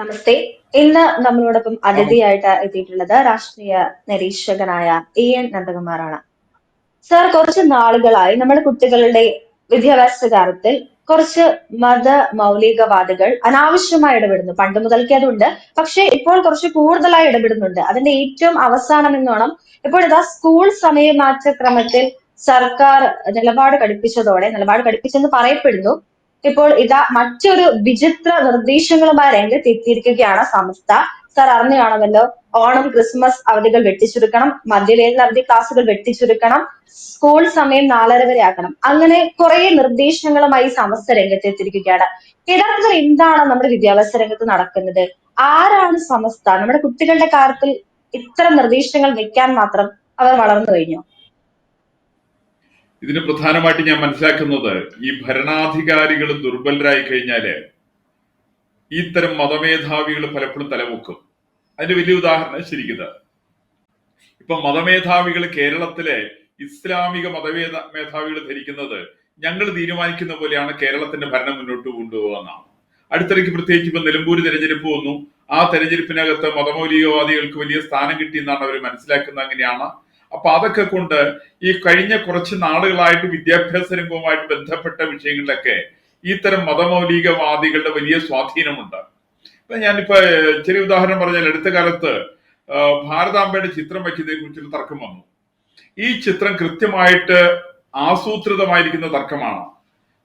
നമസ്തേ. ഇന്ന് നമ്മളോടൊപ്പം അതിഥിയായിട്ട് എത്തിയിട്ടുള്ളത് രാഷ്ട്രീയ നിരീക്ഷകനായ എ എൻ നന്ദകുമാറാണ്. സാർ കുറച്ച് നാളുകളായി നമ്മുടെ കുട്ടികളുടെ വിദ്യാഭ്യാസ കാര്യത്തിൽ കുറച്ച് മത മൗലികവാദികൾ അനാവശ്യമായി ഇടപെടുന്നു. പണ്ട് മുതൽക്കേ അതുണ്ട്. പക്ഷെ ഇപ്പോൾ കുറച്ച് കൂടുതലായി ഇടപെടുന്നുണ്ട്. അതിന്റെ ഏറ്റവും അവസാനം എന്നോണം ഇപ്പോൾ ഇതാ സ്കൂൾ സമയമാറ്റ ക്രമത്തിൽ സർക്കാർ നിലപാട് കടുപ്പിച്ചതോടെ നിലപാട് കടുപ്പിച്ചെന്ന് പറയപ്പെടുന്നു. ഇപ്പോൾ ഇതാ മറ്റൊരു വിചിത്ര നിർദ്ദേശങ്ങളുമായി രംഗത്തെത്തിയിരിക്കുകയാണ് സംസ്ഥ സാർ അറിഞ്ഞു കാണുമല്ലോ ഓണം ക്രിസ്മസ് അവധികൾ വെട്ടിച്ചുരുക്കണം. മധ്യവേനൽ അവധി ക്ലാസ്സുകൾ വെട്ടിച്ചുരുക്കണം. സ്കൂൾ സമയം നാലര വരെ ആക്കണം. അങ്ങനെ കുറെ നിർദ്ദേശങ്ങളുമായി സമസ്ത രംഗത്തെത്തിയിരിക്കുകയാണ്. യഥാർത്ഥത്തിൽ എന്താണ് നമ്മുടെ വിദ്യാഭ്യാസ രംഗത്ത് നടക്കുന്നത്? ആരാണ് സമസ്ത? നമ്മുടെ കുട്ടികളുടെ കാര്യത്തിൽ ഇത്തരം നിർദ്ദേശങ്ങൾ വെക്കാൻ മാത്രം അവർ വളർന്നു കഴിഞ്ഞു. ഇതിന് പ്രധാനമായിട്ട് ഞാൻ മനസ്സിലാക്കുന്നത് ഈ ഭരണാധികാരികൾ ദുർബലരായി കഴിഞ്ഞാൽ ഇത്തരം മതമേധാവികൾ പലപ്പോഴും തലമുക്കും. അതിന്റെ വലിയ ഉദാഹരണം ശരിക്കുന്നത് ഇപ്പൊ മതമേധാവികൾ കേരളത്തിലെ ഇസ്ലാമിക മതമേധ മേധാവികൾ ധരിക്കുന്നത് ഞങ്ങൾ തീരുമാനിക്കുന്ന പോലെയാണ് കേരളത്തിന്റെ ഭരണം മുന്നോട്ട് കൊണ്ടുപോകുന്നതാണ് അടുത്തിടയ്ക്ക് പ്രത്യേകിച്ച് ഇപ്പൊ നിലമ്പൂര് തെരഞ്ഞെടുപ്പ് വന്നു. ആ തെരഞ്ഞെടുപ്പിനകത്ത് മതമൗലികവാദികൾക്ക് വലിയ സ്ഥാനം കിട്ടിയെന്നാണ് അവർ മനസ്സിലാക്കുന്നത്. അങ്ങനെയാണ് അപ്പൊ അതൊക്കെ കൊണ്ട് ഈ കഴിഞ്ഞ കുറച്ച് നാളുകളായിട്ട് വിദ്യാഭ്യാസ രംഗവുമായിട്ട് ബന്ധപ്പെട്ട വിഷയങ്ങളിലൊക്കെ ഇത്തരം മതമൗലികവാദികളുടെ വലിയ സ്വാധീനമുണ്ട്. ഇപ്പൊ ഞാനിപ്പോ ചെറിയ ഉദാഹരണം പറഞ്ഞാൽ അടുത്ത കാലത്ത് ഭാരതാംബയുടെ ചിത്രം വയ്ക്കുന്നതിനെ കുറിച്ചൊരു തർക്കം വന്നു. ഈ ചിത്രം കൃത്യമായിട്ട് ആസൂത്രിതമായിരിക്കുന്ന തർക്കമാണ്.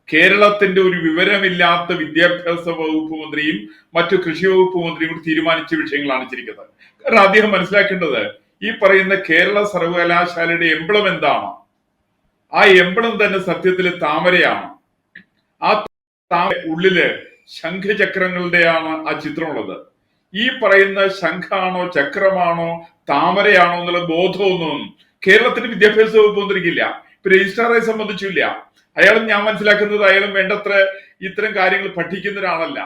കേരളത്തിന്റെ ഒരു വിവരമില്ലാത്ത വിദ്യാഭ്യാസ വകുപ്പ് മന്ത്രിയും മറ്റു കൃഷി വകുപ്പ് മന്ത്രിയും കൂടി തീരുമാനിച്ച വിഷയങ്ങളാണ് ചിരിക്കുന്നത് കാരണം അദ്ദേഹം മനസ്സിലാക്കേണ്ടത് ഈ പറയുന്ന കേരള സർവകലാശാലയുടെ എംബ്ലം എന്താണ്? ആ എംബ്ലം തന്നെ സത്യത്തിൽ താമരയാണ്. ആ താമര ഉള്ളിൽ ശംഖചക്രങ്ങളുടെയാണ് ആ ചിത്രമുള്ളത്. ഈ പറയുന്ന ശംഖാണോ ചക്രമാണോ താമരയാണോ എന്നുള്ള ബോധമൊന്നും കേരളത്തിന്റെ വിദ്യാഭ്യാസ വകുപ്പ് വന്നിരിക്കില്ല ഇപ്പൊ രജിസ്ട്രാറെ സംബന്ധിച്ചില്ല. അയാളും ഞാൻ മനസ്സിലാക്കുന്നത് അയാളും വേണ്ടത്ര ഇത്തരം കാര്യങ്ങൾ പഠിക്കുന്ന ഒരാളല്ല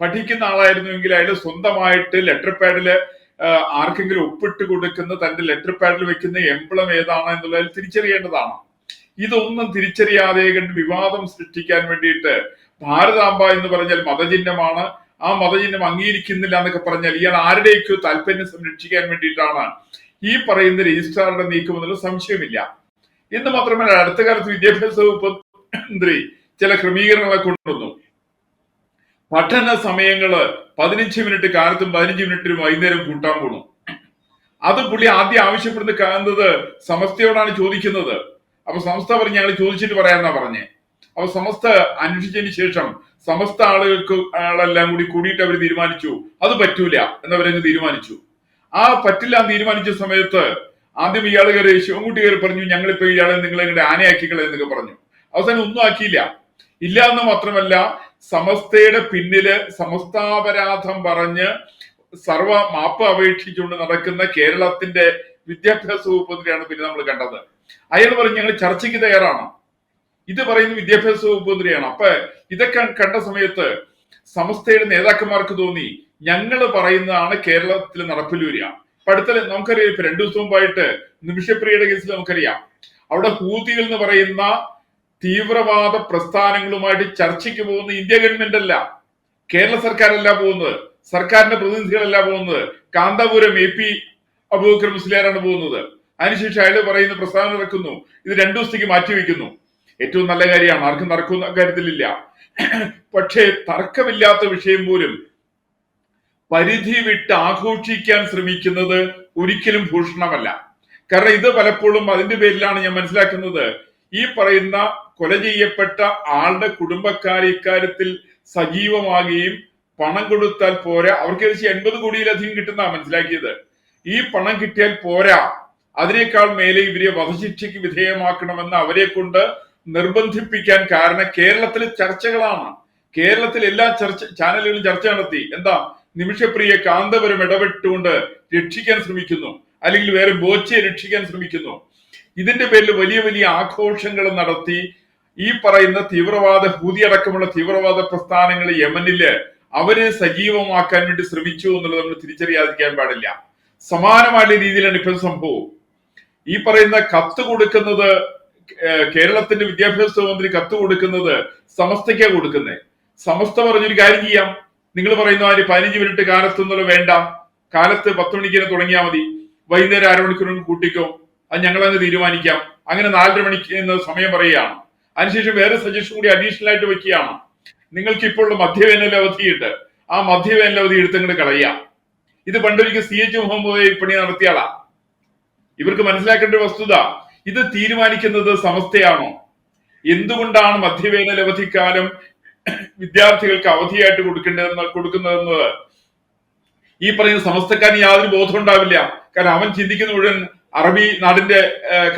പഠിക്കുന്ന ആളായിരുന്നുവെങ്കിൽ അയാൾ സ്വന്തമായിട്ട് ലെറ്റർ പാഡിൽ ആർക്കെങ്കിലും ഒപ്പിട്ട് കൊടുക്കുന്ന തന്റെ ലെറ്റർ പാഡിൽ വെക്കുന്ന എംബ്ലം ഏതാണ് എന്നുള്ളത് തിരിച്ചറിയേണ്ടതാണ്. ഇതൊന്നും തിരിച്ചറിയാതെ കണ്ട് വിവാദം സൃഷ്ടിക്കാൻ വേണ്ടിയിട്ട് ഭാരതാംബ എന്ന് പറഞ്ഞാൽ മതചിഹ്നമാണ്. ആ മതചിഹ്നം അംഗീകരിക്കുന്നില്ല എന്നൊക്കെ പറഞ്ഞാൽ ഇയാൾ ആരുടെയൊക്കെയോ താല്പര്യം സംരക്ഷിക്കാൻ വേണ്ടിയിട്ടാണ്. ഈ പറയുന്ന രജിസ്ട്രാറുടെ നീക്കം എന്നുള്ള സംശയമില്ല എന്ന് മാത്രമല്ല അടുത്ത കാലത്ത് വിദ്യാഭ്യാസ വകുപ്പ് മന്ത്രി ചില ക്രമീകരണങ്ങളെ കൊണ്ടുവന്നു. പഠന സമയങ്ങൾ പതിനഞ്ച് മിനിറ്റ് കാലത്തും പതിനഞ്ച് മിനിറ്റിലും വൈകുന്നേരം കൂട്ടാൻ പോണു. അത് പുള്ളി ആദ്യം ആവശ്യപ്പെടുന്ന കാണുന്നത് സമസ്തയോടാണ് ചോദിക്കുന്നത്. അപ്പൊ സമസ്ത പറഞ്ഞ് ഞങ്ങൾ ചോദിച്ചിട്ട് പറയാന്നാ പറഞ്ഞേ. അപ്പൊ സമസ്ത അന്വേഷിച്ചതിന് ശേഷം സമസ്ത ആളുകൾക്ക് ആളെല്ലാം കൂടി കൂടിയിട്ട് അവർ തീരുമാനിച്ചു. അത് പറ്റൂല എന്നവരങ്ങ് തീരുമാനിച്ചു. ആ പറ്റില്ല തീരുമാനിച്ച സമയത്ത് ആദ്യം ഇയാൾ കയറി ശിവൻകുട്ടി കയറി പറഞ്ഞു ഞങ്ങളിപ്പോ ഇയാളെ നിങ്ങളെ ആനയാക്കിക്കളെ എന്നൊക്കെ പറഞ്ഞു. അവസാനം ഒന്നും ആക്കിയില്ല. ഇല്ല എന്ന് മാത്രമല്ല സമസ്തയുടെ പിന്നിൽ സമസ്താപരാധം പറഞ്ഞ് സർവ മാപ്പ് അപേക്ഷിച്ചുകൊണ്ട് നടക്കുന്ന കേരളത്തിന്റെ വിദ്യാഭ്യാസ വകുപ്പ് മന്ത്രിയാണ് പിന്നെ നമ്മൾ കണ്ടത്. അയാൾ പറഞ്ഞു ഞങ്ങൾ ചർച്ചയ്ക്ക് തയ്യാറാണ്. ഇത് പറയുന്ന വിദ്യാഭ്യാസ വകുപ്പ് മന്ത്രിയാണ് അപ്പൊ ഇതൊക്കെ കണ്ട സമയത്ത് സമസ്തയുടെ നേതാക്കന്മാർക്ക് തോന്നി ഞങ്ങൾ പറയുന്നതാണ് കേരളത്തിൽ നടപ്പിൽ വരിക. അടുത്ത നമുക്കറിയാം ഇപ്പൊ രണ്ടു ദിവസം മുമ്പായിട്ട് നിമിഷപ്രിയയുടെ കേസിൽ നമുക്കറിയാം. അവിടെ ഹൂതികൾ എന്ന് പറയുന്ന തീവ്രവാദ പ്രസ്ഥാനങ്ങളുമായിട്ട് ചർച്ചയ്ക്ക് പോകുന്ന ഇന്ത്യ ഗവൺമെന്റ് അല്ല കേരള സർക്കാരല്ല പോകുന്നത് സർക്കാരിന്റെ പ്രതിനിധികളല്ല പോകുന്നത് കാന്താപുരം എ പി അബൂബക്കർ മുസ്ലിയാരാണ് പോകുന്നത്. അതിനുശേഷം അയാൾ പറയുന്ന പ്രസ്താവന ഇറക്കുന്നു ഇത് രണ്ടു ദിവസത്തേക്ക് മാറ്റിവെക്കുന്നു ഏറ്റവും നല്ല കാര്യമാണ് ആർക്കും നടക്കുന്ന കാര്യത്തിലില്ല പക്ഷേ തർക്കമില്ലാത്ത വിഷയം പോലും പരിധി വിട്ട് ആഘോഷിക്കാൻ ശ്രമിക്കുന്നത് ഒരിക്കലും ഭൂഷണമല്ല. കാരണം ഇത് പലപ്പോഴും അതിന്റെ പേരിലാണ് ഞാൻ മനസ്സിലാക്കുന്നത്. ഈ പറയുന്ന കൊല ചെയ്യപ്പെട്ട ആളുടെ കുടുംബക്കാർ ഇക്കാര്യത്തിൽ സജീവമാകുകയും പണം കൊടുത്താൽ പോരാ. അവർക്ക് ഏകദേശം എൺപത് കോടിയിലധികം കിട്ടുന്ന മനസ്സിലാക്കിയത്. ഈ പണം കിട്ടിയാൽ പോരാ. അതിനേക്കാൾ മേലെ ഇവരെ വധശിക്ഷയ്ക്ക് വിധേയമാക്കണമെന്ന് അവരെ കൊണ്ട് നിർബന്ധിപ്പിക്കാൻ കാരണം കേരളത്തിലെ ചർച്ചകളാണ്. കേരളത്തിൽ എല്ലാ ചർച്ച ചാനലുകളും ചർച്ച നടത്തി. എന്താ? നിമിഷപ്രിയ കാന്തപുരം ഇടപെട്ടുകൊണ്ട് രക്ഷിക്കാൻ ശ്രമിക്കുന്നു. അല്ലെങ്കിൽ വേറെ ബോച്ചയെ രക്ഷിക്കാൻ ശ്രമിക്കുന്നു. ഇതിന്റെ പേരിൽ വലിയ വലിയ ആഘോഷങ്ങൾ നടത്തി ഈ പറയുന്ന തീവ്രവാദ ഹൂതി അടക്കമുള്ള തീവ്രവാദ പ്രസ്ഥാനങ്ങൾ യമനിൽ അവരെ സജീവമാക്കാൻ വേണ്ടി ശ്രമിച്ചു എന്നുള്ളത് നമ്മൾ തിരിച്ചറിയാതിരിക്കാൻ പാടില്ല. സമാനമായ രീതിയിലാണ് ഇപ്പം സംഭവം. ഈ പറയുന്ന കത്ത് കൊടുക്കുന്നത് കേരളത്തിന്റെ വിദ്യാഭ്യാസ മന്ത്രി കത്ത് കൊടുക്കുന്നത് സമസ്തയ്ക്കാ കൊടുക്കുന്നത് സമസ്ത പറഞ്ഞൊരു കാര്യം ചെയ്യാം. നിങ്ങൾ പറയുന്ന മാതിരി പതിനഞ്ച് മിനിറ്റ് കാലത്ത് എന്നുള്ള വേണ്ട. കാലത്ത് പത്ത് മണിക്ക് തന്നെ തുടങ്ങിയാൽ മതി. വൈകുന്നേരം അരമണിക്കൂറിന് കൂട്ടിക്കോ. അത് ഞങ്ങളങ്ങ് തീരുമാനിക്കാം. അങ്ങനെ നാലര മണിക്ക് സമയം പറയുകയാണ്. അതിനുശേഷം വേറെ സജഷൻ കൂടി അഡീഷണൽ ആയിട്ട് വെക്കുകയാണ്. നിങ്ങൾക്ക് ഇപ്പോൾ ഉള്ള മധ്യവേനൽ ആ മധ്യവേനൽ അവധി എടുത്തങ്ങോട്ട് കളയാം ഇത് പണ്ടൊരിക്കൽ സി എച്ച് മുഹമ്മദ് പണി നടത്തിയാളാ. ഇവർക്ക് മനസ്സിലാക്കേണ്ട ഒരു വസ്തുത ഇത് തീരുമാനിക്കുന്നത് സമസ്തയാണോ? എന്തുകൊണ്ടാണ് മധ്യവേനൽ അവധിക്കാലം വിദ്യാർത്ഥികൾക്ക് അവധിയായിട്ട് കൊടുക്കേണ്ടതെന്ന് കൊടുക്കുന്നതെന്നത് ഈ പറയുന്ന സമസ്തക്കാരന് യാതൊരു ബോധം ഉണ്ടാവില്ല. കാരണം അവൻ ചിന്തിക്കുന്ന മുഴുവൻ അറബി നാടിന്റെ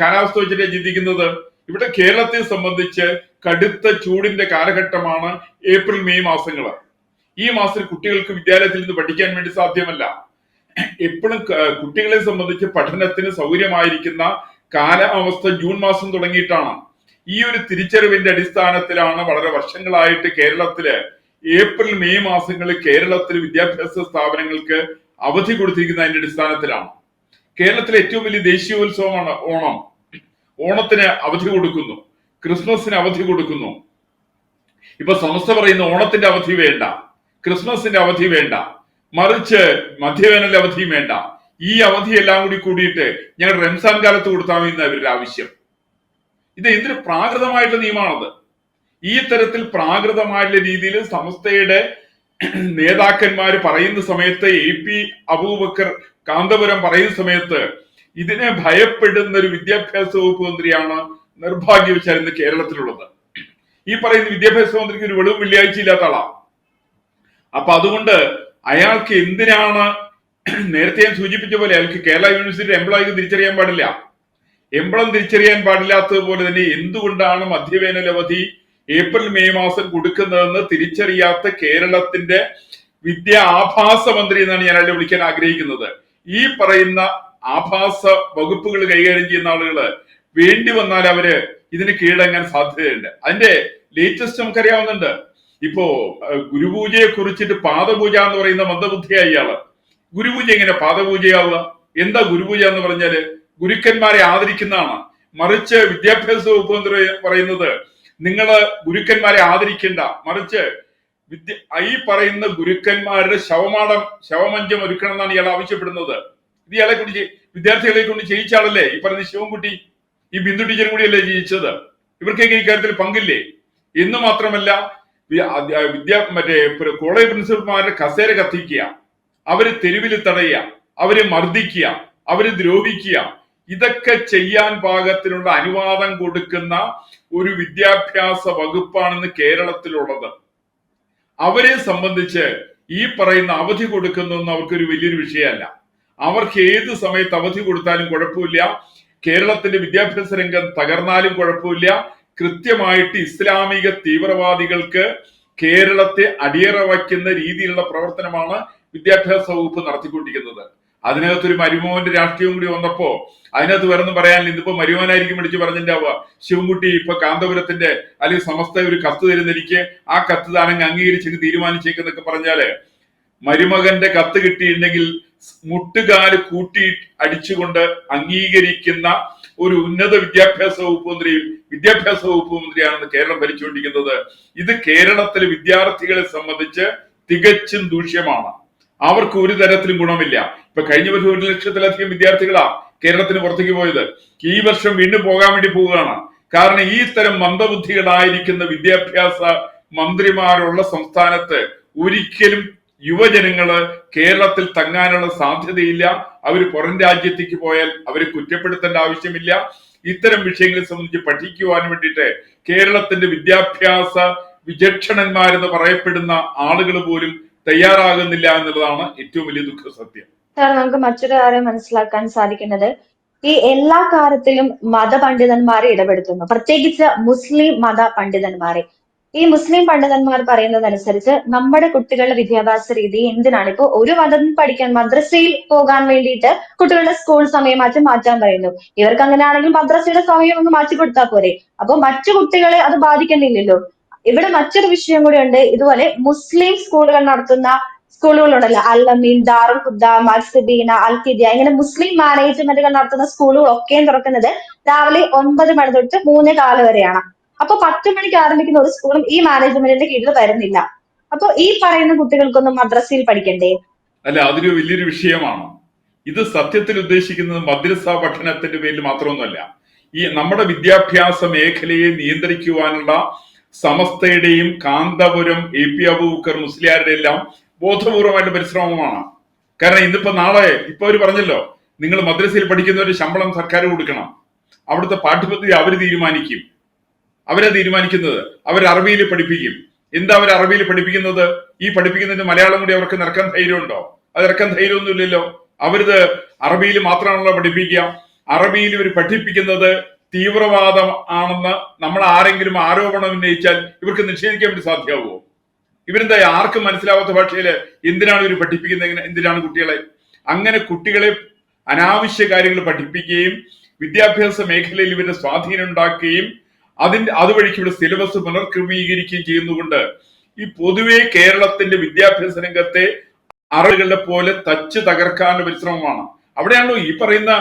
കാലാവസ്ഥ വെച്ചിട്ടാണ് ചിന്തിക്കുന്നത്. ഇവിടെ കേരളത്തെ സംബന്ധിച്ച് കടുത്ത ചൂടിന്റെ കാലഘട്ടമാണ് ഏപ്രിൽ മെയ് മാസങ്ങൾ ഈ മാസത്തിൽ കുട്ടികൾക്ക് വിദ്യാലയത്തിൽ നിന്ന് പഠിക്കാൻ വേണ്ടി സാധ്യമല്ല. എപ്പോഴും കുട്ടികളെ സംബന്ധിച്ച് പഠനത്തിന് സൗകര്യമായിരിക്കുന്ന കാലാവസ്ഥ ജൂൺ മാസം തുടങ്ങിയിട്ടാണ്. ഈ ഒരു തിരിച്ചറിവിന്റെ അടിസ്ഥാനത്തിലാണ് വളരെ വർഷങ്ങളായിട്ട് കേരളത്തിൽ ഏപ്രിൽ മെയ് മാസങ്ങളിൽ കേരളത്തിൽ വിദ്യാഭ്യാസ സ്ഥാപനങ്ങൾക്ക് അവധി കൊടുത്തിരിക്കുന്നതിന്റെ അടിസ്ഥാനത്തിലാണ്. കേരളത്തിലെ ഏറ്റവും വലിയ ദേശീയോത്സവമാണ് ഓണം. ഓണത്തിന് അവധി കൊടുക്കുന്നു. ക്രിസ്മസിന് അവധി കൊടുക്കുന്നു. ഇപ്പൊ സംസ്ഥ പറയുന്ന ഓണത്തിന്റെ അവധി വേണ്ട. ക്രിസ്മസിന്റെ അവധി വേണ്ട. മറിച്ച് മധ്യവേനലിന്റെ അവധിയും വേണ്ട. ഈ അവധി എല്ലാം കൂടി കൂടിയിട്ട് ഞങ്ങൾ റംസാൻ കാലത്ത് കൊടുത്താൽ മതി അവരുടെ ആവശ്യം. ഇത് എന്തിന് പ്രാകൃതമായിട്ടുള്ള നിയമമാണത് ഈ തരത്തിൽ പ്രാകൃതമായിട്ടുള്ള രീതിയിൽ സംസ്ഥയുടെ നേതാക്കന്മാർ പറയുന്ന സമയത്ത് എ പി അബൂബക്കർ കാന്തപുരം പറയുന്ന സമയത്ത് ഇതിനെ ഭയപ്പെടുന്ന ഒരു വിദ്യാഭ്യാസ വകുപ്പ് മന്ത്രിയാണ് നിർഭാഗ്യവശാൽ ഇന്ന് കേരളത്തിലുള്ളത്. ഈ പറയുന്ന വിദ്യാഭ്യാസ മന്ത്രിക്ക് ഒരു വെളിവും വെള്ളിയാഴ്ച ഇല്ലാത്ത ആളാ. അപ്പൊ അതുകൊണ്ട് അയാൾക്ക് എന്തിനാണ് നേരത്തെ ഞാൻ സൂചിപ്പിച്ച പോലെ അയാൾക്ക് കേരള യൂണിവേഴ്സിറ്റി എംപ്ലോയിക്ക് തിരിച്ചറിയാൻ പാടില്ല. എംപ്ലം തിരിച്ചറിയാൻ പാടില്ലാത്തതുപോലെ തന്നെ എന്തുകൊണ്ടാണ് മധ്യവേനൽ അവധി ഏപ്രിൽ മെയ് മാസം കൊടുക്കുന്നതെന്ന് തിരിച്ചറിയാത്ത കേരളത്തിന്റെ വിദ്യാഭ്യാസ മന്ത്രി എന്നാണ് ഞാൻ അയാളെ വിളിക്കാൻ ആഗ്രഹിക്കുന്നത്. ഈ പറയുന്ന ആഭാസ വകുപ്പുകൾ കൈകാര്യം ചെയ്യുന്ന ആളുകൾ വേണ്ടി വന്നാൽ അവർ ഇതിന് കീഴടങ്ങാൻ സാധ്യതയുണ്ട്. അതിന്റെ ലേറ്റസ്റ്റ് നമുക്കറിയാവുന്നുണ്ട്. ഇപ്പോ ഗുരുപൂജയെ കുറിച്ചിട്ട് പാദപൂജ എന്ന് പറയുന്ന മന്ദബുദ്ധിയായി ഇയാൾ. ഗുരുപൂജ എങ്ങനെ പാദപൂജയാവുക? എന്താ ഗുരുപൂജ എന്ന് പറഞ്ഞാൽ? ഗുരുക്കന്മാരെ ആദരിക്കുന്നതാണ്. മറിച്ച് വിദ്യാഭ്യാസ വകുപ്പ് മന്ത്രി പറയുന്നത് നിങ്ങൾ ഗുരുക്കന്മാരെ ആദരിക്കണ്ട. മറിച്ച് വിദ്യ ഈ പറയുന്ന ഗുരുക്കന്മാരുടെ ശവമാടം ശവമഞ്ചം ഒരുക്കണം എന്നാണ് ഇയാൾ ആവശ്യപ്പെടുന്നത്. ഇയാളെ കൊണ്ട് വിദ്യാർത്ഥികളെ കൊണ്ട് ചെയ്യിച്ച ആളല്ലേ? ഈ പറഞ്ഞ ശിവൻകുട്ടി ഈ ബിന്ദു ടീച്ചറും കൂടിയല്ലേ ജയിച്ചത്? ഇവർക്കൊക്കെ ഈ കാര്യത്തിൽ പങ്കില്ലേ? എന്ന് മാത്രമല്ല വിദ്യാ മറ്റേ കോളേജ് പ്രിൻസിപ്പൽമാരുടെ കസേര കത്തിക്കുക അവർ തെരുവിൽ തടയുക അവരെ മർദ്ദിക്കുക അവരെ ദ്രോഹിക്കുക ഇതൊക്കെ ചെയ്യാൻ പാകത്തിനുള്ള അനുവാദം കൊടുക്കുന്ന ഒരു വിദ്യാഭ്യാസ വകുപ്പാണെന്ന് കേരളത്തിലുള്ളത്. അവരെ സംബന്ധിച്ച് ഈ പറയുന്ന അവധി കൊടുക്കുന്നൊന്നും അവർക്കൊരു വലിയൊരു വിഷയമല്ല. അവർക്ക് ഏത് സമയത്ത് അവധി കൊടുത്താലും കുഴപ്പമില്ല. കേരളത്തിന്റെ വിദ്യാഭ്യാസ രംഗം തകർന്നാലും കുഴപ്പമില്ല. കൃത്യമായിട്ട് ഇസ്ലാമിക തീവ്രവാദികൾക്ക് കേരളത്തെ അടിയറ വയ്ക്കുന്ന രീതിയിലുള്ള പ്രവർത്തനമാണ് വിദ്യാഭ്യാസ വകുപ്പ് നടത്തിക്കൊണ്ടിരിക്കുന്നത്. അതിനകത്തൊരു മരുമോന്റെ രാഷ്ട്രീയം കൂടി വന്നപ്പോ അതിനകത്ത് വരുന്ന പറയാനില്ല. ഇതിപ്പോ മരുമോനായിരിക്കും പിടിച്ച് പറഞ്ഞിട്ടുണ്ടാവുക. ശിവൻകുട്ടി ഇപ്പൊ കാന്തപുരത്തിന്റെ അല്ലെങ്കിൽ സമസ്ത ഒരു കത്ത് തരുന്നിരിക്ക് ആ കത്ത് താനങ്ങ് അംഗീകരിച്ചെങ്കിൽ തീരുമാനിച്ചേക്കെന്നൊക്കെ പറഞ്ഞാൽ മരുമകന്റെ കത്ത് കിട്ടിയിട്ടുണ്ടെങ്കിൽ മുട്ടുകാൽ കൂട്ടി അടിച്ചുകൊണ്ട് അംഗീകരിക്കുന്ന ഒരു ഉന്നത വിദ്യാഭ്യാസ വകുപ്പ് മന്ത്രിയും വിദ്യാഭ്യാസ വകുപ്പ് മന്ത്രിയാണെന്ന് കേരളം ഭരിച്ചുകൊണ്ടിരിക്കുന്നത്. ഇത് കേരളത്തിലെ വിദ്യാർത്ഥികളെ സംബന്ധിച്ച് തികച്ചും ദൂഷ്യമാണ്. അവർക്ക് ഒരു തരത്തിലും ഗുണമില്ല. ഇപ്പൊ കഴിഞ്ഞ വർഷം ഒരു ലക്ഷത്തിലധികം വിദ്യാർത്ഥികളാ കേരളത്തിന് പുറത്തേക്ക് പോയത്. ഈ വർഷം വീണ്ടും പോകാൻ വേണ്ടി പോവുകയാണ്. കാരണം ഈ തരം മന്ദബുദ്ധികളായിരിക്കുന്ന വിദ്യാഭ്യാസ മന്ത്രിമാരുള്ള സംസ്ഥാനത്ത് ഒരിക്കലും യുവജനങ്ങൾ കേരളത്തിൽ തങ്ങാനുള്ള സാധ്യതയില്ല. അവർ പുറം രാജ്യത്തേക്ക് പോയാൽ അവർ കുറ്റപ്പെടുത്തേണ്ട ആവശ്യമില്ല. ഇത്തരം വിഷയങ്ങളെ സംബന്ധിച്ച് പഠിക്കുവാൻ വേണ്ടിയിട്ട് കേരളത്തിന്റെ വിദ്യാഭ്യാസ വിചക്ഷണന്മാരെന്ന് പറയപ്പെടുന്ന ആളുകൾ പോലും തയ്യാറാകുന്നില്ല എന്നുള്ളതാണ് ഏറ്റവും വലിയ ദുഃഖ സത്യം സാർ നമുക്ക് മറ്റൊരു കാര്യം മനസ്സിലാക്കാൻ സാധിക്കുന്നത്. ഈ എല്ലാ കാര്യത്തിലും മതപണ്ഡിതന്മാരെ ഇടപെടുത്തുന്നു. പ്രത്യേകിച്ച് മുസ്ലിം മത പണ്ഡിതന്മാരെ ഈ മുസ്ലിം പണ്ഡിതന്മാർ പറയുന്നതനുസരിച്ച് നമ്മുടെ കുട്ടികളുടെ വിദ്യാഭ്യാസ രീതി എന്തിനാണ് ഇപ്പൊ ഒരു മതം പഠിക്കാൻ മദ്രസയിൽ പോകാൻ വേണ്ടിയിട്ട് കുട്ടികളുടെ സ്കൂൾ സമയം മാറ്റി മാറ്റാൻ പറയുന്നു. ഇവർക്ക് അങ്ങനെയാണെങ്കിൽ മദ്രസയുടെ സമയം ഒന്ന് മാറ്റി കൊടുത്താൽ പോരെ. അപ്പോൾ മറ്റു കുട്ടികളെ അത് ബാധിക്കുന്നില്ലല്ലോ ഇവിടെ മറ്റൊരു വിഷയം കൂടി ഉണ്ട്. ഇതുപോലെ മുസ്ലിം സ്കൂളുകൾ നടത്തുന്ന സ്കൂളുകളുണ്ടല്ലോ അൽ അമീൻ ദാറുൽ ഹുദ മൽസബീന അൽ കിദിയ ഇങ്ങനെ മുസ്ലിം മാനേജ്മെന്റുകൾ നടത്തുന്ന സ്കൂളുകളൊക്കെയും തുറക്കുന്നത്. രാവിലെ ഒൻപത് മണി തൊട്ട് മൂന്ന് കാൽ വരെയാണ്. അപ്പൊ പത്ത് മണിക്ക് ആരംഭിക്കുന്ന ഒരു സ്കൂളും ഈ മാനേജ്മെന്റിന്റെ കീഴിൽ വരുന്നില്ല. അപ്പൊ ഈ പറയുന്ന കുട്ടികൾക്കൊന്നും മദ്രസയിൽ പഠിക്കണ്ടേ? അല്ല അതൊരു വലിയൊരു വിഷയമാണ്. ഇത് സത്യത്തിൽ ഉദ്ദേശിക്കുന്നത് മദ്രസ പഠനത്തിന്റെ പേരിൽ മാത്രമൊന്നുമല്ല. ഈ നമ്മുടെ വിദ്യാഭ്യാസ മേഖലയെ നിയന്ത്രിക്കുവാനുള്ള സമസ്തയുടെയും കാന്തപുരം എ പി അബൂക്കർ മുസ്ലിയാരുടെ എല്ലാം ബോധപൂർവമായിട്ട് പരിശ്രമമാണ്. കാരണം ഇന്നിപ്പോ നാളെ ഇപ്പൊ അവർ പറഞ്ഞല്ലോ നിങ്ങൾ മദ്രസയിൽ പഠിക്കുന്നവര് ശമ്പളം സർക്കാർ കൊടുക്കണം. അവിടുത്തെ പാഠ്യപദ്ധതി അവർ തീരുമാനിക്കും. അവരെ തീരുമാനിക്കുന്നത്. അവർ അറബിയിൽ പഠിപ്പിക്കും. എന്താ അവർ അറബിയിൽ പഠിപ്പിക്കുന്നത്? ഈ പഠിപ്പിക്കുന്നതിന് മലയാളം കൂടി അവർക്ക് നിറക്കാൻ ധൈര്യമുണ്ടോ? അത് ഇറക്കാൻ ധൈര്യമൊന്നുമില്ലല്ലോ. അവരിത് അറബിയിൽ മാത്രമാണല്ലോ പഠിപ്പിക്കുക. അറബിയിൽ ഇവർ പഠിപ്പിക്കുന്നത് തീവ്രവാദം ആണെന്ന് നമ്മൾ ആരെങ്കിലും ആരോപണം ഉന്നയിച്ചാൽ ഇവർക്ക് നിഷേധിക്കാൻ വേണ്ടി സാധ്യമാവുമോ? ഇവരെന്താ ആർക്കും മനസ്സിലാവാത്ത ഭാഷയിൽ എന്തിനാണ് ഇവർ പഠിപ്പിക്കുന്നത്? എന്തിനാണ് കുട്ടികളെ? അങ്ങനെ കുട്ടികളെ അനാവശ്യ കാര്യങ്ങൾ പഠിപ്പിക്കുകയും വിദ്യാഭ്യാസ മേഖലയിൽ ഇവരുടെ സ്വാധീനം ഉണ്ടാക്കുകയും അതിന്റെ അതുവഴിക്ക് ഇവിടെ സിലബസ് പുനർക്രമീകരിക്കുകയും ചെയ്യുന്നുകൊണ്ട് ഈ പൊതുവെ കേരളത്തിന്റെ വിദ്യാഭ്യാസ രംഗത്തെ ആളുകളുടെ പോലെ തച്ച് തകർക്കാനുള്ള പരിശ്രമമാണ്. അവിടെയാണല്ലോ ഈ പറയുന്ന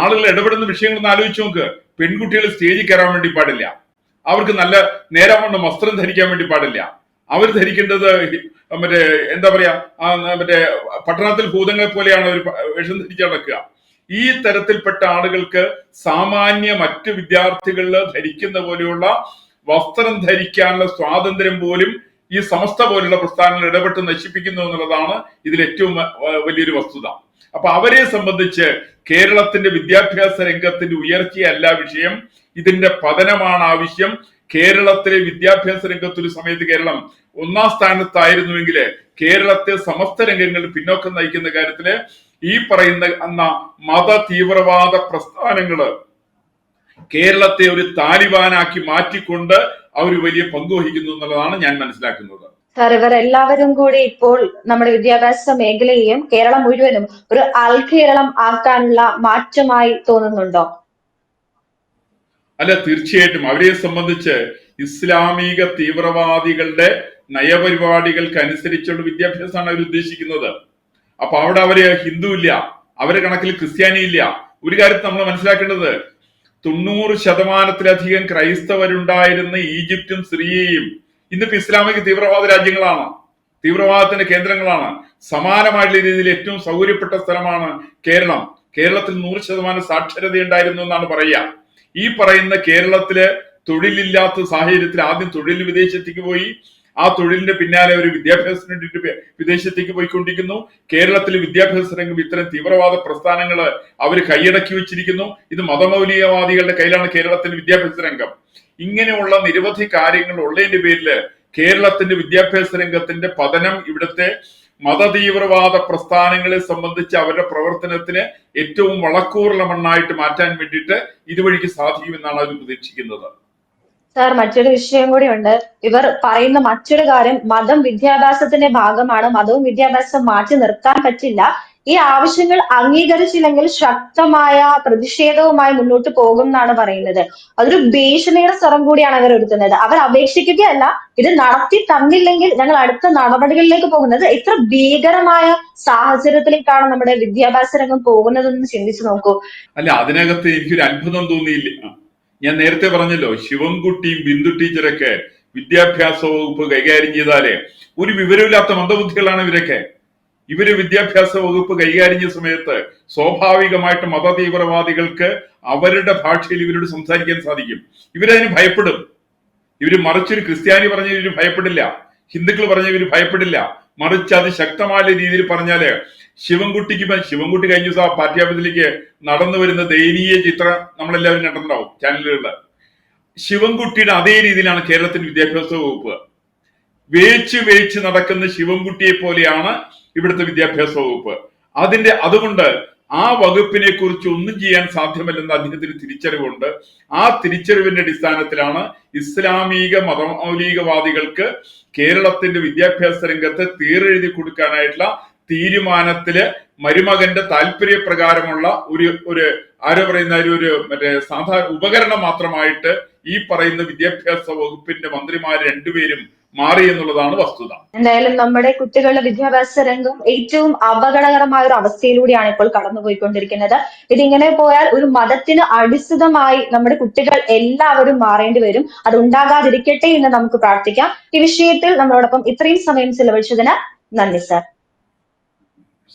ആളുകൾ ഇടപെടുന്ന വിഷയങ്ങളൊന്ന് ആലോചിച്ച് നോക്ക്. പെൺകുട്ടികൾ സ്റ്റേജിൽ കയറാൻ വേണ്ടി പാടില്ല. അവർക്ക് നല്ല നേരവണ്ണം വസ്ത്രം ധരിക്കാൻ വേണ്ടി പാടില്ല. അവർ ധരിക്കേണ്ടത് മറ്റേ എന്താ പറയാ മറ്റേ പട്ടണത്തിൽ ഭൂതങ്ങളെ പോലെയാണ് അവർ വേഷം ധരിച്ചു നടക്കുക. ഈ തരത്തിൽപ്പെട്ട ആളുകൾക്ക് സാമാന്യ മറ്റ് വിദ്യാർത്ഥികളിൽ ധരിക്കുന്ന പോലെയുള്ള വസ്ത്രം ധരിക്കാനുള്ള സ്വാതന്ത്ര്യം പോലും ഈ സമസ്ത പോലുള്ള പ്രസ്ഥാനങ്ങൾ ഇടപെട്ട് നശിപ്പിക്കുന്നു എന്നുള്ളതാണ് ഇതിൽ ഏറ്റവും വലിയൊരു വസ്തുത. അപ്പൊ അവരെ സംബന്ധിച്ച് കേരളത്തിന്റെ വിദ്യാഭ്യാസ രംഗത്തിന്റെ ഉയർച്ചയല്ല വിഷയം ഇതിന്റെ പതനമാണ് ആവശ്യം കേരളത്തിലെ വിദ്യാഭ്യാസ രംഗത്ത് ഒരു സമയത്ത് കേരളം ഒന്നാം സ്ഥാനത്തായിരുന്നുവെങ്കിൽ കേരളത്തെ സമസ്ത രംഗങ്ങളിൽ പിന്നോക്കം നയിക്കുന്ന കാര്യത്തിൽ ഈ പറയുന്ന അന്ന മത തീവ്രവാദ പ്രസ്ഥാനങ്ങൾ കേരളത്തെ ഒരു താലിബാനാക്കി മാറ്റിക്കൊണ്ട് അവർ വലിയ പങ്കുവഹിക്കുന്നു എന്നുള്ളതാണ് ഞാൻ മനസ്സിലാക്കുന്നത്. സാർ ഇവരെല്ലാവരും കൂടി ഇപ്പോൾ നമ്മുടെ വിദ്യാഭ്യാസ മേഖലയെയും കേരളം മുഴുവനും ഒരു അൽ കേരളം ആക്കാനുള്ള മാറ്റമായി തോന്നുന്നുണ്ടോ? അല്ല തീർച്ചയായിട്ടും. അവരെ സംബന്ധിച്ച് ഇസ്ലാമിക തീവ്രവാദികളുടെ നയപരിപാടികൾക്ക് അനുസരിച്ചുള്ള വിദ്യാഭ്യാസമാണ് അവർ ഉദ്ദേശിക്കുന്നത് അപ്പൊ അവിടെ അവർ ഹിന്ദു ഇല്ല അവരെ കണക്കിൽ ക്രിസ്ത്യാനി ഇല്ല. ഒരു കാര്യത്തിൽ നമ്മൾ മനസ്സിലാക്കേണ്ടത് തൊണ്ണൂറ് ശതമാനത്തിലധികം ക്രൈസ്തവരുണ്ടായിരുന്ന ഈജിപ്തും സിറിയയും ഇന്നിപ്പോ ഇസ്ലാമിക തീവ്രവാദ രാജ്യങ്ങളാണ് തീവ്രവാദത്തിന്റെ കേന്ദ്രങ്ങളാണ്. സമാനമായിട്ടുള്ള രീതിയിൽ ഏറ്റവും സൗകര്യപ്പെട്ട സ്ഥലമാണ് കേരളം. കേരളത്തിൽ നൂറ് ശതമാനം സാക്ഷരത ഉണ്ടായിരുന്നു എന്നാണ് പറയുക. ഈ പറയുന്ന കേരളത്തിലെ തൊഴിലില്ലാത്ത സാഹചര്യത്തിൽ ആദ്യം തൊഴിൽ വിദേശത്തേക്ക് പോയി ആ തൊഴിലിന്റെ പിന്നാലെ ഒരു വിദ്യാഭ്യാസത്തിന് വേണ്ടിയിട്ട് വിദേശത്തേക്ക് പോയിക്കൊണ്ടിരിക്കുന്നു. കേരളത്തിലെ വിദ്യാഭ്യാസ രംഗം ഇത്തരം തീവ്രവാദ പ്രസ്ഥാനങ്ങൾ അവർ കൈയടക്കി വെച്ചിരിക്കുന്നു. ഇത് മതമൗലികവാദികളുടെ കയ്യിലാണ് കേരളത്തിന്റെ വിദ്യാഭ്യാസ രംഗം. ഇങ്ങനെയുള്ള നിരവധി കാര്യങ്ങൾ ഉള്ളതിന്റെ പേരിൽ കേരളത്തിന്റെ വിദ്യാഭ്യാസ രംഗത്തിന്റെ പതനം ഇവിടുത്തെ മതതീവ്രവാദ പ്രസ്ഥാനങ്ങളെ സംബന്ധിച്ച് അവരുടെ പ്രവർത്തനത്തിന് ഏറ്റവും വളക്കൂറുള്ള മണ്ണായിട്ട് മാറ്റാൻ വേണ്ടിയിട്ട് ഇതുവഴിക്ക് സാധിക്കുമെന്നാണ് അവർ പ്രതീക്ഷിക്കുന്നത്. സാർ മറ്റൊരു വിഷയം കൂടിയുണ്ട് ഇവർ പറയുന്ന മറ്റൊരു കാര്യം മതം വിദ്യാഭ്യാസത്തിന്റെ ഭാഗമാണ്. മതവും വിദ്യാഭ്യാസവും മാറ്റി നിർത്താൻ പറ്റില്ല. ഈ ആവശ്യങ്ങൾ അംഗീകരിച്ചില്ലെങ്കിൽ ശക്തമായ പ്രതിഷേധവുമായി മുന്നോട്ട് പോകും എന്നാണ് പറയുന്നത്. അതൊരു ഭീഷണിയുടെ സ്വരം കൂടിയാണ് അവർ എടുക്കുന്നത് അവർ അപേക്ഷിക്കുകയല്ല ഇത് നടത്തി തന്നില്ലെങ്കിൽ ഞങ്ങൾ അടുത്ത നടപടികളിലേക്ക് പോകുന്നത് ഇത്ര ഭീകരമായ സാഹചര്യത്തിലേക്കാണ് നമ്മുടെ വിദ്യാഭ്യാസ രംഗം പോകുന്നതെന്ന് ചിന്തിച്ചു നോക്കൂ. അല്ല അതിനകത്ത് എനിക്കൊരു അത്ഭുതം തോന്നിയില്ല. ഞാൻ നേരത്തെ പറഞ്ഞല്ലോ ശിവൻകുട്ടിയും ബിന്ദു ടീച്ചറൊക്കെ വിദ്യാഭ്യാസ വകുപ്പ് കൈകാര്യം ചെയ്താലേ ഒരു വിവരമില്ലാത്ത മന്ദബുദ്ധികളാണ് ഇവരൊക്കെ. ഇവർ വിദ്യാഭ്യാസ വകുപ്പ് കൈകാര്യം ചെയ്യുന്ന സമയത്ത് സ്വാഭാവികമായിട്ട് മത തീവ്രവാദികൾക്ക് അവരുടെ ഭാഷയിൽ ഇവരോട് സംസാരിക്കാൻ സാധിക്കും. ഇവരതിന് ഭയപ്പെടും. ഇവർ മറിച്ചൊരു ക്രിസ്ത്യാനി പറഞ്ഞ ഇവർ ഭയപ്പെടില്ല. ഹിന്ദുക്കൾ പറഞ്ഞ ഇവർ ഭയപ്പെടില്ല. മറിച്ച് അത് ശക്തമായ രീതിയിൽ പറഞ്ഞാൽ ശിവൻകുട്ടിക്ക് ഇപ്പൊ ശിവൻകുട്ടി കഴിഞ്ഞ ദിവസം ആ പാർട്ടി ഓഫീസിലേക്ക് നടന്നു വരുന്ന ദയനീയ ചിത്രം നമ്മളെല്ലാവരും കണ്ടിട്ടുണ്ടാവും ചാനലുകളിൽ ശിവൻകുട്ടിയുടെ അതേ രീതിയിലാണ് കേരളത്തിന്റെ വിദ്യാഭ്യാസ വകുപ്പ്. വേച്ച് വേച്ച് നടക്കുന്ന ശിവൻകുട്ടിയെ പോലെയാണ് ഇവിടുത്തെ വിദ്യാഭ്യാസ വകുപ്പ്. അതിന്റെ അതുകൊണ്ട് ആ വകുപ്പിനെ കുറിച്ച് ഒന്നും ചെയ്യാൻ സാധ്യമല്ലെന്ന് അദ്ദേഹത്തിന് തിരിച്ചറിവുണ്ട്. ആ തിരിച്ചറിവിന്റെ അടിസ്ഥാനത്തിലാണ് ഇസ്ലാമിക മതമൗലികവാദികൾക്ക് കേരളത്തിന്റെ വിദ്യാഭ്യാസ രംഗത്ത് തീരെഴുതി കൊടുക്കാനായിട്ടുള്ള തീരുമാനത്തിൽ മരുമകന്റെ താല്പര്യപ്രകാരമുള്ള ഒരു ഒരു ആരോ പറയുന്ന ഒരു മറ്റേ സാധാരണ ഉപകരണം മാത്രമായിട്ട് ഈ പറയുന്ന വിദ്യാഭ്യാസ വകുപ്പിന്റെ മന്ത്രിമാർ രണ്ടുപേരും മാറി എന്നുള്ളതാണ് വസ്തുത. എന്തായാലും നമ്മുടെ കുട്ടികളുടെ വിദ്യാഭ്യാസ രംഗം ഏറ്റവും അപകടകരമായ ഒരു അവസ്ഥയിലൂടെയാണ് ഇപ്പോൾ കടന്നുപോയിക്കൊണ്ടിരിക്കുന്നത്. ഇതിങ്ങനെ പോയാൽ ഒരു മതത്തിന് അടിസ്ഥിതമായി നമ്മുടെ കുട്ടികൾ എല്ലാവരും മാറേണ്ടി വരും. അത് ഉണ്ടാകാതിരിക്കട്ടെ എന്ന് നമുക്ക് പ്രാർത്ഥിക്കാം. ഈ വിഷയത്തിൽ നമ്മളോടൊപ്പം ഇത്രയും സമയം ചെലവഴിച്ചതിന് നന്ദി സർ.